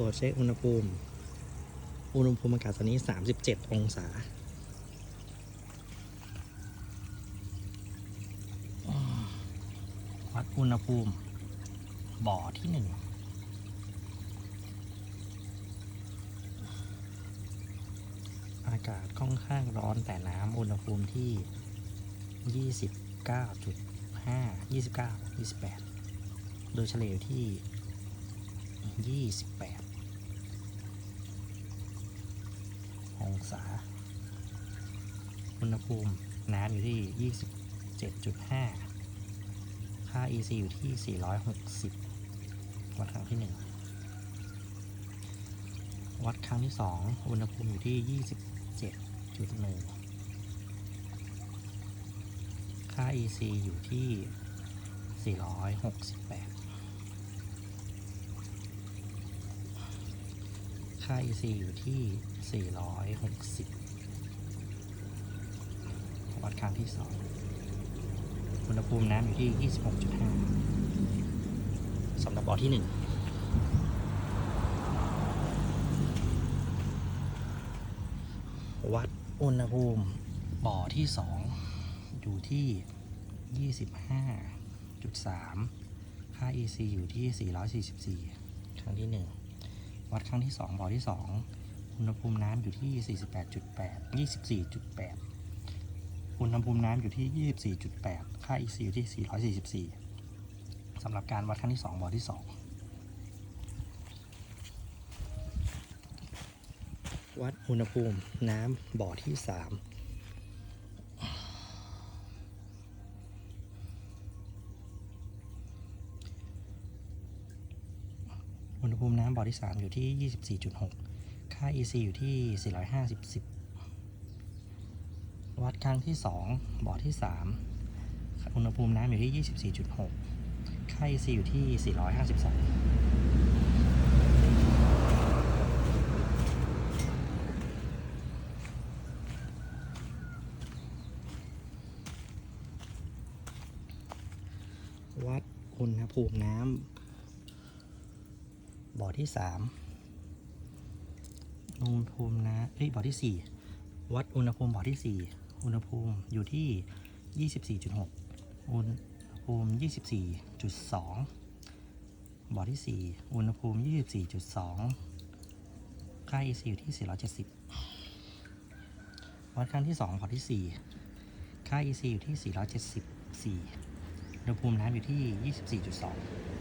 รวจเช็คอุณหภูมิ อุณหภูมิอากาศตอนนี้ 37 องศาวัดอุณหภูมิ บ่อที่หนึ่งอากาศค่อนข้างร้อนแต่น้ำอุณหภูมิที่ 29.5 29 28 โดยเฉลี่ยอยู่ที่ 28 ษา อุณหภูมิน้ำอยู่ที่ 27.5 ค่า EC อยู่ที่ 460 วัดครั้งที่ 1 วัดครั้งที่ 2 อุณหภูมิอยู่ที่ 27.1 ค่า EC อยู่ที่ 468 ค่า EC อยู่ที่ 460 วัดครั้งที่ 2 อุณหภูมิน้ำอยู่ที่ 26.5 สำหรับบ่อที่ 1วัดอุณหภูมิบ่อที่ 2 อยู่ที่ 25.3 ค่า EC อยู่ที่ 444 ครั้งที่ 1 วัดครั้งที่ 2บ่อที่ 2 อุณหภูมิน้ำอยู่ที่ 48.8 24.8 อุณหภูมิน้ำอยู่ที่ 24.8 ค่า EC อยู่ที่ 444สำหรับการวัดครั้งที่ 2บ่อที่ 2 วัดอุณหภูมิน้ำบ่อที่ 3 อุณหภูมิน้ำบ่อที่ 3 อยู่ที่ 24.6 ค่า EC อยู่ที่ 450 วัดครั้งที่ 2 บ่อที่ 3 อุณหภูมิน้ำอยู่ที่ 24.6 ค่า EC อยู่ที่ 452วัดอุณหภูมิน้ำ บ่อที่3อุณหภูมินะเอ้ยบ่อที่4วัดอุณหภูมิบ่อที่4อุณหภูมิอยู่ที่ 24.6 อุณหภูมิ 24.2 บ่อที่ 4 อุณหภูมิ 24.2 ค่า EC อยู่ที่ 470 วัดครั้งที่ 2 บ่อที่ 4 ค่า EC อยู่ที่ 474 อุณหภูมิน้ำอยู่ที่ 24.2